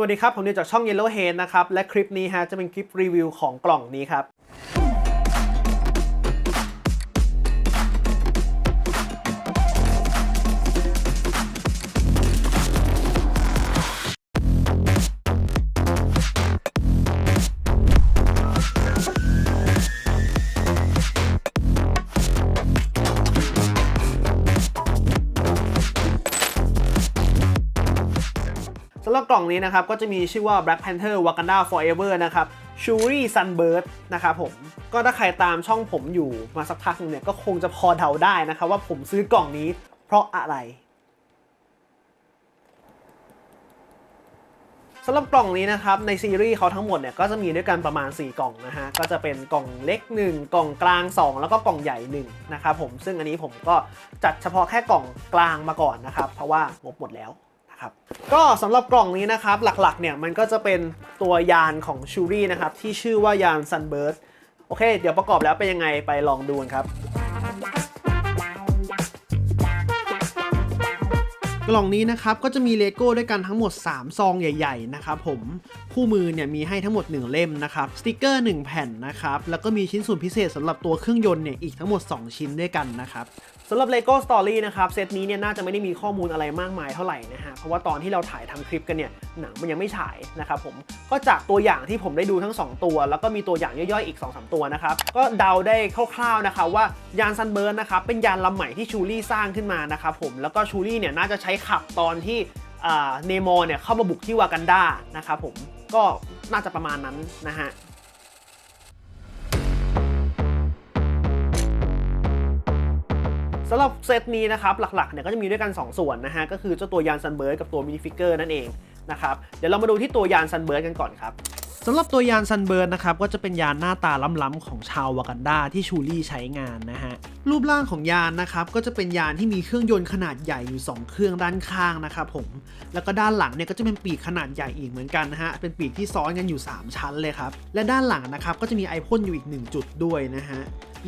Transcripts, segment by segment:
สวัสดีครับ ผมนิวจากช่อง Yellow Head นะครับ และคลิปนี้ฮะจะเป็นคลิปรีวิวของกล่องนี้ครับ กล่องนี้นะครับก็จะมีชื่อว่า Black Panther Wakanda Forever นะครับ Shuri Sunbird นะครับผมก็ถ้าใครตามช่องผมอยู่มาสักพักหนึงเนี่ยก็คงจะพอเดาได้นะครับว่าผมซื้อกล่องนี้เพราะอะไรสำหรับกล่องนี้นะครับในซีรีส์เขาทั้งหมดเนี่ยก็จะมีด้วยกันประมาณ 4 กล่องนะฮะก็จะเป็นกล่องเล็ก 1 กล่องกลาง 2 แล้วก็กล่องใหญ่1นะครับผมซึ่งอันนี้ผมก็จัดเฉพาะแค่กล่องกลางมาก่อนนะครับเพราะว่างบหมดแล้ว ครับ ก็สำหรับกล่องนี้นะครับ หลักๆ เนี่ยมันก็จะเป็นตัวยานของชูรี่นะครับ ที่ชื่อว่ายาน Sunburst โอเค เดี๋ยวประกอบแล้วเป็นยังไงไปลองดูกันครับกล่องนี้นะครับก็จะมีเลโก้ด้วยกันทั้งหมด 3 ซองใหญ่ ๆ นะครับผม คู่มือเนี่ยมีให้ทั้งหมด 1 เล่มนะครับสติกเกอร์ 1 แผ่นนะครับแล้วก็มีชิ้นส่วนพิเศษสำหรับตัวเครื่องยนต์เนี่ยอีกทั้งหมด 2 ชิ้นด้วยกันนะครับสำหรับ Lego Story นะครับเซตนี้เนี่ยน่าจะไม่ได้มีข้อมูลอะไรมากมายเท่าไหร่นะฮะเพราะว่าตอนที่เราถ่ายทำคลิปกันเนี่ยหนังมันยังไม่ฉายนะครับผมก็จากตัวอย่างที่ผมได้ดูทั้ง 2 ตัว แล้วก็มีตัวอย่างย่อยๆอีก 2-3 ตัวนะครับก็เดาได้คร่าวๆนะครับว่ายานซันเบิร์นนะครับเป็นยานลำใหม่ที่ชูรี่สร้างขึ้นมานะครับผมแล้วก็ชูรี่เนี่ยน่าจะใช้ขับตอนที่ เนโมเนี่ยเข้ามาบุกที่วากันดานะครับผมก็น่าจะประมาณนั้นนะฮะสำหรับเซตนี้นะครับหลักๆเนี่ยก็จะมีด้วยกัน 2 ส่วนนะฮะก็คือเจ้าตัวยานซันเบิร์ดกับตัวมินิฟิกเกอร์นั่นเองนะครับเดี๋ยวเรามาดูที่ตัวยานซันเบิร์ดกันก่อนครับ สำหรับตัวยานซันเบิร์ดนะครับก็จะเป็นยานหน้าตาล้ำๆของชาววากันดาที่ชูรี่ใช้งานนะฮะรูปร่างของยานนะครับก็จะเป็นยานที่มีเครื่องยนต์ขนาดใหญ่อยู่ 2 เครื่องด้านข้างนะครับผมแล้วก็ด้านหลังเนี่ยก็จะเป็นปีกขนาดใหญ่อีกเหมือนกันนะฮะเป็นปีกที่ซ้อนกันอยู่ 3 ชั้นเลยครับและด้านหลังนะครับก็จะมีไอพ่นอยู่อีก 1 จุดด้วยนะฮะ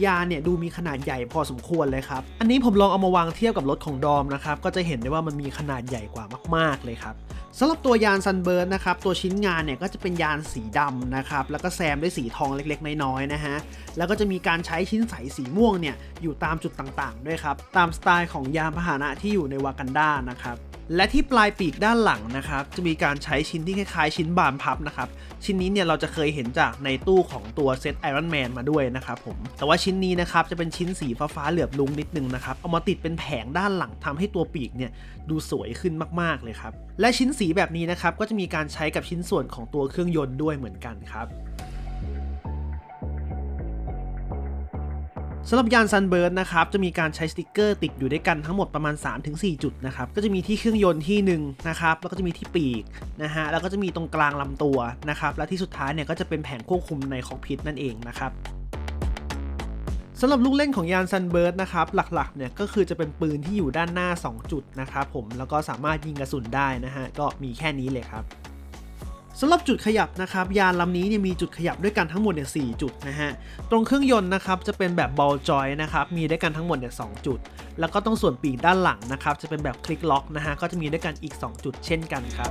ยานเนี่ยดูมีขนาดใหญ่พอสมควรเลยครับ อันนี้ผมลองเอามาวางเทียบกับรถของดอมนะครับ ก็จะเห็นได้ว่ามันมีขนาดใหญ่กว่ามาก ๆเลยครับสำหรับตัวยานซันเบิร์ดนะครับ ตัวชิ้นงานเนี่ยก็จะเป็นยานสีดำนะครับ แล้วก็แซมด้วยสีทองเล็กๆ น้อยๆนะฮะ แล้วก็จะมีการใช้ชิ้นใสสีม่วงเนี่ยอยู่ตามจุดต่างๆ ด้วยครับ ตามสไตล์ของยานพาหนะที่อยู่ในวากันดานะครับ และที่ปลายปีกด้านหลังนะครับจะมีการใช้ชิ้นที่คล้ายๆ ชิ้นบานพับนะครับชิ้นนี้เนี่ยเราจะเคยเห็นจากในตู้ของตัวเซตไอรอนแมนมาด้วยนะครับผมแต่ว่าชิ้นนี้นะครับจะเป็นชิ้นสีฟ้าๆเหลือบลุงนิดนึงนะครับเอามาติดเป็นแผงด้านหลังทำให้ตัวปีกเนี่ยดูสวยขึ้นมากๆเลยครับและชิ้นสีแบบนี้นะครับก็จะมีการใช้กับชิ้นส่วนของตัวเครื่องยนต์ด้วยเหมือนกันครับ สำหรับยานซันเบิร์ดนะครับจะมีการใช้สติกเกอร์ติดอยู่ด้วยกันทั้งหมดประมาณ 3-4 จุดนะครับก็จะมีที่เครื่องยนต์ที่หนึ่งนะครับแล้วก็จะมีที่ปีกนะฮะแล้วก็จะมีตรงกลางลำตัวนะครับและที่สุดท้ายเนี่ยก็จะเป็นแผงควบคุมในคอกพิทนั่นเองนะครับสำหรับลูกเล่นของยานซันเบิร์ดนะครับหลักๆเนี่ยก็คือจะเป็นปืนที่อยู่ด้านหน้า 2 จุดนะครับผมแล้วก็สามารถยิงกระสุนได้นะฮะก็มีแค่นี้เลยครับ สำหรับจุดขยับนะครับยานลำนี้เนี่ยมีจุดขยับด้วยกันทั้งหมดเนี่ยสจุดนะฮะตรงเครื่องยนต์นะครับจะเป็นแบบบอลจอยนะครับมีด้วยกันทั้งหมดเนี่ยสจุด แล้วก็ตรงส่วนปีกด้านหลังนะครับจะเป็นแบบคลิกล็อกนะฮะก็จะมีด้วยกันอีก 2 จุดเช่นกันครับ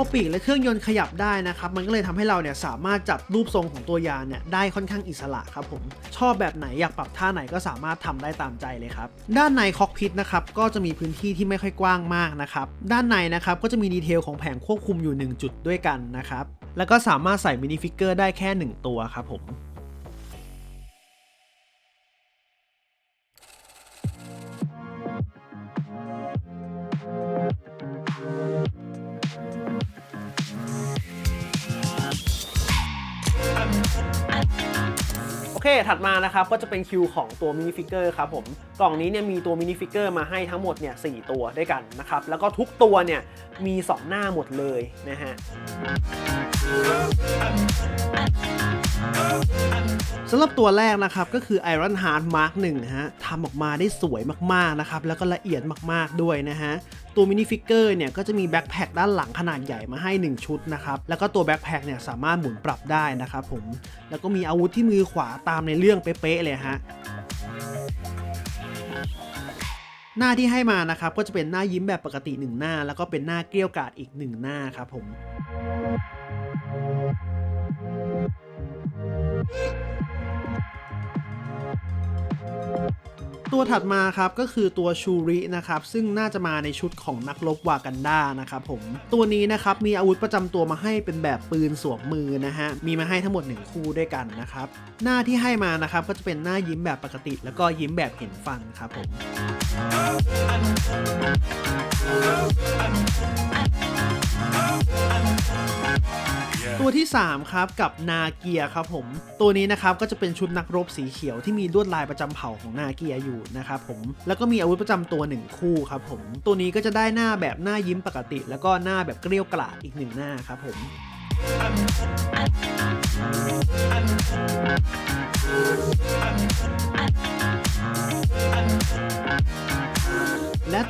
อปีกและเครื่องยนต์ขยับได้นะครับมันก็เลยทำให้เราเนี่ยสามารถจับรูปทรงของตัวยานเนี่ยได้ค่อนข้างอิสระครับผมชอบแบบไหนอยากปรับท่าไหนก็สามารถทำได้ตามใจเลยครับด้านในคอกพิทนะครับก็จะมีพื้นที่ที่ไม่ค่อยกว้างมากนะครับด้านในนะครับก็จะมีดีเทลของแผงควบคุมอยู่ 1 จุดด้วยกันนะครับแล้วก็สามารถใส่มินิฟิกเกอร์ได้แค่ 1 ตัวครับผม เค ถัดมานะครับก็จะเป็นคิวของตัวมินิฟิกเกอร์ครับผมกล่องนี้เนี่ยมีตัวมินิฟิกเกอร์มาให้ทั้งหมดเนี่ยสตัวด้วยกันนะครับแล้วก็ทุกตัวเนี่ยมี 2 หน้าหมดเลยนะฮะสำหรับตัวแรกนะครับก็คือ Iron Heart Mark 1ฮะทำออกมาได้สวยมากๆนะครับแล้วก็ละเอียดมากๆด้วยนะฮะ ตัวมินิฟิกเกอร์เนี่ยก็จะมีแบ็คแพคด้านหลังขนาดใหญ่มาให้ 1 ชุดนะครับ แล้วก็ตัวแบ็คแพคเนี่ยสามารถหมุนปรับได้นะครับผม แล้วก็มีอาวุธที่มือขวาตามในเรื่องเป๊ะๆเลยฮะหน้าที่ให้มานะครับก็จะเป็นหน้ายิ้มแบบปกติหนึ่งหน้า แล้วก็เป็นหน้าเกลี้ยวกาดอีกหนึ่งหน้าครับผม ตัวถัดมาครับก็คือตัวชูรินะครับซึ่งน่าจะมาในชุดของนักรบวากันดานะครับผมตัวนี้นะครับมีอาวุธประจำตัวมาให้เป็นแบบปืนสวมมือนะฮะมีมาให้ทั้งหมด 1 คู่ด้วยกันนะครับหน้าที่ให้มานะครับก็จะเป็นหน้ายิ้มแบบปกติ แล้วก็ยิ้มแบบเห็นฟันครับผม ตัวที่ 3 ครับกับนาเกียครับผม ตัวนี้นะครับก็จะเป็นชุดนักรบสีเขียวที่มีลวดลายประจำเผ่าของนาเกียอยู่นะครับผมแล้วก็มีอาวุธประจำตัว 1 คู่ครับผม ตัวนี้ก็จะได้หน้าแบบหน้ายิ้มปกติ แล้วก็หน้าแบบเกลี้ยวกล่อดอีกหนึ่งหน้าครับผมแล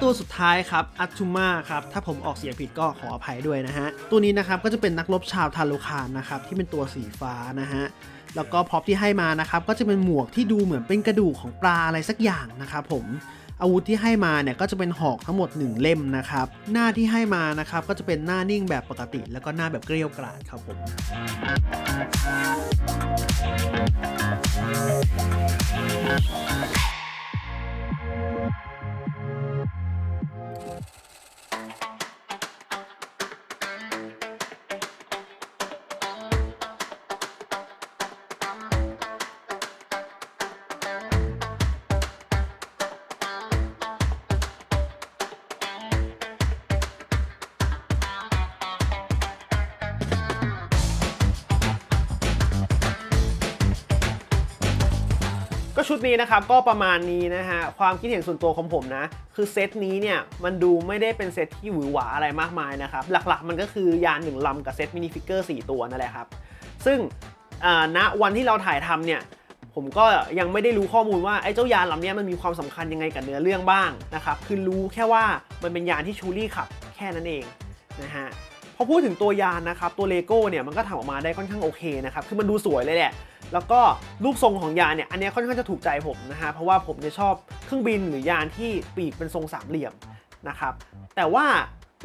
ตัวสุดท้ายครับอัต u ูมาครับถ้าผมออกเสียงผิดก็ขออภัยด้วยนะฮะ ตัวนี้นะครับก็จะเป็นนักรบชาวทาโลคานนะครับที่เป็นตัวสีฟ้านะฮะแล้วก็พร็อพที่ให้มานะครับก็จะเป็นหมวกที่ดูเหมือนเป็นกระดูกของปลาอะไรสักอย่างนะครับผมอาวุธที่ให้มาเนี่ยก็จะเป็นหอกทั้งหมด 1 เล่มนะครับ หน้าที่ให้มานะครับก็จะเป็นหน้านิ่งแบบปกติ แล้วก็หน้าแบบเกลียวกราดครับผม ก็ชุดนี้นะครับก็ประมาณนี้นะฮะความคิดเห็นส่วนตัวของผมนะ คือเซตนี้เนี่ยมันดูไม่ได้เป็นเซตที่หวือหวาอะไรมากมายนะครับ หลักๆ มันก็คือยานหนึ่งลำกับเซตมินิฟิกเกอร์4ตัวนั่นแหละครับ ซึ่งณวันที่เราถ่ายทำเนี่ยผมก็ยังไม่ได้รู้ข้อมูลว่าไอ้เจ้ายานลำนี้มันมีความสำคัญยังไงกับเนื้อเรื่องบ้างนะครับ คือรู้แค่ว่ามันเป็นยานที่ชูรี่ขับแค่นั้นเองนะฮะ อพูดถึงตัวยานนะครับตัวเลโก้เนี่ยมันก็ทำออกมาได้ค่อนข้างโอเคนะครับคือมันดูสวยเลยแหละแล้วก็รูปทรงของยานเนี่ยอันนี้ค่อนข้างจะถูกใจผมนะฮะเพราะว่าผมจะชอบเครื่องบินหรือยานที่ปีกเป็นทรงสามเหลี่ยมนะครับแต่ว่า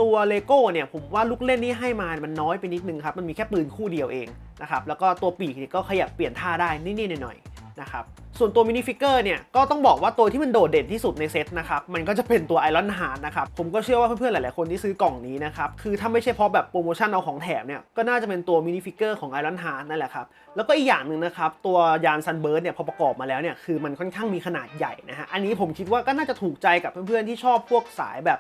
ตัวเลโก้เนี่ยผมว่าลูกเล่นที่ให้มา มันน้อยไปนิดนึงครับ มันมีแค่ปืนคู่เดียวเองนะครับ แล้วก็ตัวปีกเนี่ยก็ขยับเปลี่ยนท่าได้นิดๆหน่อยๆ นะครับส่วนตัวมินิฟิกเกอร์เนี่ยก็ต้องบอกว่าตัวที่มันโดดเด่นที่สุดในเซตนะครับมันก็จะเป็นตัวไอรอนฮาร์ดนะครับผมก็เชื่อว่าเพื่อนๆหลายๆคนที่ซื้อกล่องนี้นะครับคือถ้าไม่ใช่เพราะแบบโปรโมชั่นเอาของแถมเนี่ยก็น่าจะเป็นตัวมินิฟิกเกอร์ของไอรอนฮาร์ดนั่นแหละครับแล้วก็อีกอย่างหนึ่งนะครับตัวยานซันเบิร์ดเนี่ยพอประกอบมาแล้วเนี่ยคือมันค่อนข้างมีขนาดใหญ่นะฮะอันนี้ผมคิดว่าก็น่าจะถูกใจกับเพื่อนๆที่ชอบพวกสายแบบ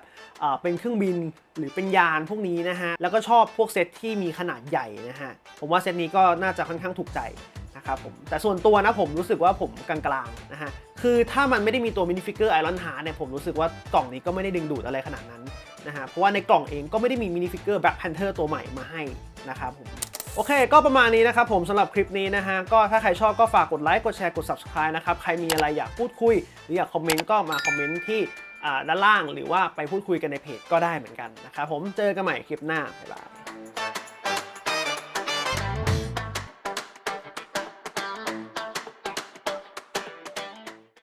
เป็นเครื่องบินหรือเป็นยานพวกนี้นะฮะแล้วก็ชอบพวกเซตที่มีขนาดใหญ่นะฮะผมว่าเซตนี้ก็น่าจะค่อนข้างถูกใจ นะครับผมแต่ส่วนตัวนะผมรู้สึกว่าผมกลางๆนะฮะคือถ้ามันไม่ได้มีตัวมินิฟิกเกอร์ไอรอนฮาร์เนี่ยผมรู้สึกว่ากล่องนี้ก็ไม่ได้ดึงดูดอะไรขนาดนั้นนะฮะเพราะว่าในกล่องเองก็ไม่ได้มีมินิฟิกเกอร์แบ็คแพนเทอร์ตัวใหม่มาให้นะครับผมโอเค ก็ประมาณนี้นะครับผมสำหรับคลิปนี้นะฮะ ก็ถ้าใครชอบก็ฝากกดไลค์ กดแชร์ กด subscribe นะครับ ใครมีอะไรอยากพูดคุย หรืออยากคอมเมนต์ก็มาคอมเมนต์ที่ด้านล่าง หรือว่าไปพูดคุยกันในเพจก็ได้เหมือนกันนะครับผม เจอกันใหม่คลิปหน้า บ๊ายบาย